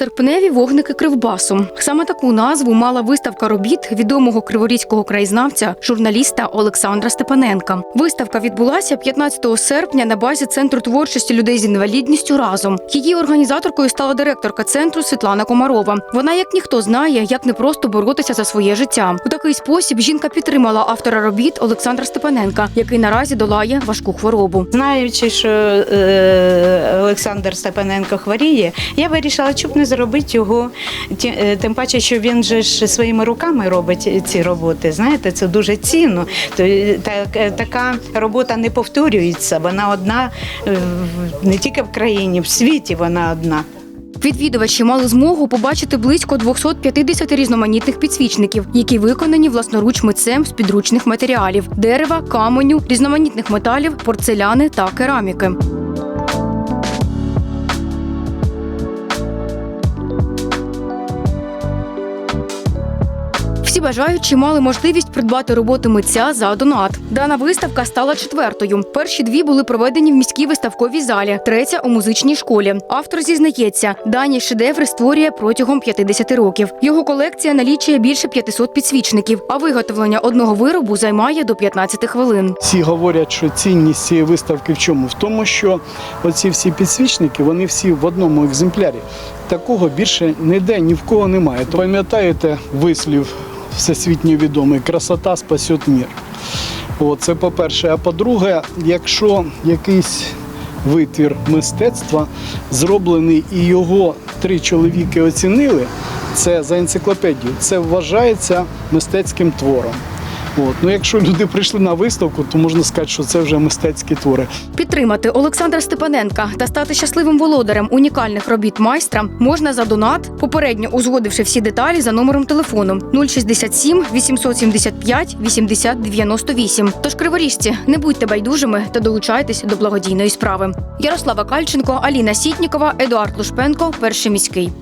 Серпневі вогники Кривбасу. Саме таку назву мала виставка робіт відомого криворізького краєзнавця, журналіста Олександра Степаненка. Виставка відбулася 15 серпня на базі центру творчості людей з інвалідністю разом. Її організаторкою стала директорка центру Світлана Комарова. Вона, як ніхто, знає, як непросто боротися за своє життя. У такий спосіб жінка підтримала автора робіт Олександра Степаненка, який наразі долає важку хворобу. Знаючи, що е, Олександр Степаненко хворіє, я вирішила, чоб не зробити його. Е, Тим паче, що він же ж своїми руками робить ці роботи. Знаєте, це дуже цінно. Е, так, е, така робота не повторюється. Вона одна не тільки в країні, в світі вона одна. Відвідувачі мали змогу побачити близько 250 різноманітних підсвічників, які виконані власноруч митцем з підручних матеріалів: дерева, каменю, різноманітних металів, порцеляни та кераміки. Всі бажаючі мали можливість придбати роботи митця за донат. Дана виставка стала четвертою. Перші дві були проведені в міській виставковій залі, третя у музичній школі. Автор зізнається, дані шедеври створює протягом 50 років. Його колекція налічує більше 500 підсвічників, а виготовлення одного виробу займає до 15 хвилин. Всі говорять, що цінність цієї виставки в чому? В тому, що оці всі підсвічники, вони всі в одному екземплярі. Такого більше ніде ні в кого немає. Пам'ятаєте вислів всесвітньо відомий красота спасет мір. О, це по-перше. А по-друге, якщо якийсь витвір мистецтва зроблений і його три чоловіки оцінили, це за енциклопедію, це вважається мистецьким твором. От. Ну, якщо люди прийшли на виставку, то можна сказати, що це вже мистецькі твори. Підтримати Олександра Степаненка та стати щасливим володарем унікальних робіт майстра можна за донат, попередньо узгодивши всі деталі за номером телефону 067 875 80 98. Тож криворіжці, не будьте байдужими та долучайтесь до благодійної справи. Ярослава Кальченко, Аліна Сітнікова, Едуард Лушпенко, перший міський.